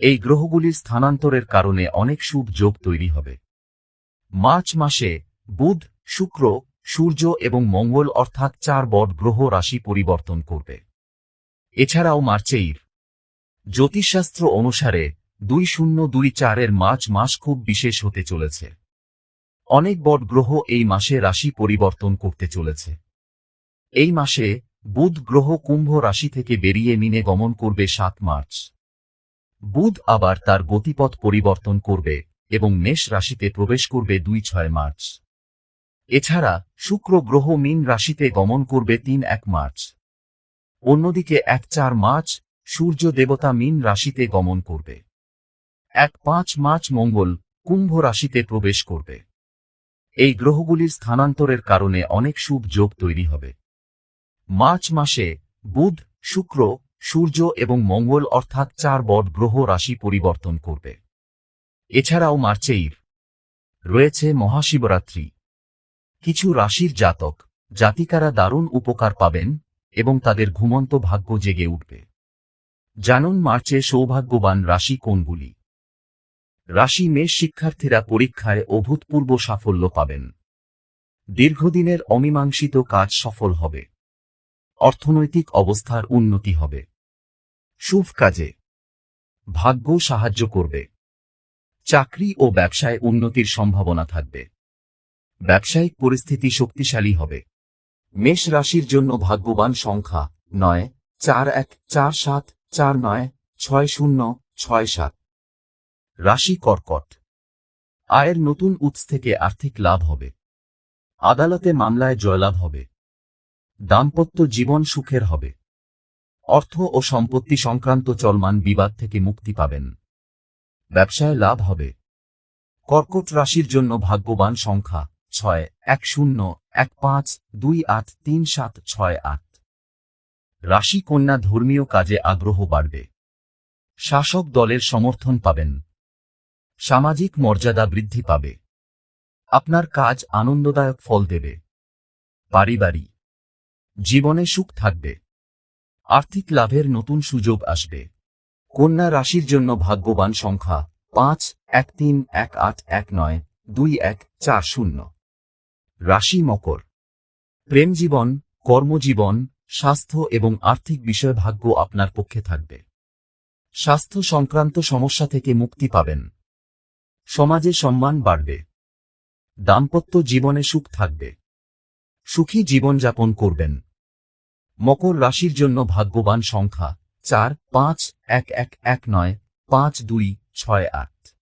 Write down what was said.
এই গ্রহগুলির স্থানান্তরের কারণে অনেক শুভ যোগ তৈরি হবে। মার্চ মাসে বুধ, শুক্র, সূর্য এবং মঙ্গল অর্থাৎ চার বট গ্রহ রাশি পরিবর্তন করবে। এছাড়াও মার্চেইর জ্যোতিষশাস্ত্র অনুসারে দুই শূন্য দুই চারের মার্চ মাস খুব বিশেষ হতে চলেছে। অনেক বট গ্রহ এই মাসে রাশি পরিবর্তন করতে চলেছে। এই মাসে বুধ গ্রহ কুম্ভ রাশি থেকে বেরিয়ে মিনে গমন করবে সাত মার্চ। বুধ আবার তার গতিপথ পরিবর্তন করবে এবং মেষ রাশিতে প্রবেশ করবে দুই ছয় মার্চ। এছাড়া, শুক্র গ্রহ মিন রাশিতে গমন করবে তিন এক মার্চ। অন্যদিকে এক চার মার্চ, সূর্য দেবতা মিন রাশিতে গমন করবে। এক পাঁচ মার্চ মঙ্গল, কুম্ভ রাশিতে প্রবেশ করবে। এই গ্রহগুলির স্থানান্তরের কারণে অনেক শুভ যোগ তৈরি হবে। মার্চ মাসে বুধ, শুক্র সূর্য এবং মঙ্গল অর্থাৎ চার বট গ্রহ রাশি পরিবর্তন করবে। এছাড়াও মার্চেইর রয়েছে মহাশিবরাত্রি। কিছু রাশির জাতক, জাতিকারা দারুণ উপকার পাবেন এবং তাদের ঘুমন্ত ভাগ্য জেগে উঠবে। জানুন মার্চে সৌভাগ্যবান রাশি কোনগুলি? রাশি মেষ শিক্ষার্থীরা পরীক্ষায় অভূতপূর্ব সাফল্য পাবেন। দীর্ঘদিনের অমীমাংসিত কাজ সফল হবে। অর্থনৈতিক অবস্থার উন্নতি হবে। শুভ কাজে। ভাগ্য সাহায্য করবে। চাকরি ও ব্যবসায় উন্নতির সম্ভাবনা থাকবে। ব্যবসায়িক পরিস্থিতি শক্তিশালী হবে। মেষ রাশির জন্য ভাগ্যবান সংখ্যা নয়, চার এক, চার সাত, চার নয়, ছয় শূন্য, ছয় সাত। রাশি কর্কট। আয়ের নতুন উৎস থেকে আর্থিক লাভ হবে। আদালতে মামলায় জয়লাভ হবে। দাম্পত্য জীবন সুখের হবে। অর্থ ও সম্পত্তি সংক্রান্ত চলমান বিবাদ থেকে মুক্তি পাবেন। ব্যবসায় লাভ হবে। কর্কট রাশির জন্য ভাগ্যবান সংখ্যা ছয় এক শূন্য এক পাঁচ দুই আট তিন সাত ছয় আট। রাশি কন্যা ধর্মীয় কাজে আগ্রহ বাড়বে। শাসক দলের সমর্থন পাবেন। সামাজিক মর্যাদা বৃদ্ধি পাবে। আপনার কাজ আনন্দদায়ক ফল দেবে। পারিবারিক জীবনে সুখ থাকবে। আর্থিক লাভের নতুন সুযোগ আসবে। কন্যা রাশির জন্য ভাগ্যবান সংখ্যা পাঁচ, এক তিন, এক আট, এক নয়, দুই এক, চার শূন্য। রাশি মকর। প্রেম জীবন, কর্মজীবন, স্বাস্থ্য এবং আর্থিক বিষয় ভাগ্য আপনার পক্ষে থাকবে। স্বাস্থ্য সংক্রান্ত সমস্যা থেকে মুক্তি পাবেন। সমাজে সম্মান বাড়বে। দাম্পত্য জীবনে সুখ থাকবে। সুখী জীবনযাপন করবেন। মকর রাশির জন্য ভাগ্যবান সংখ্যা চার, পাঁচ, এক এক এক, নয়, পাঁচ, দুই, ছয়, আট।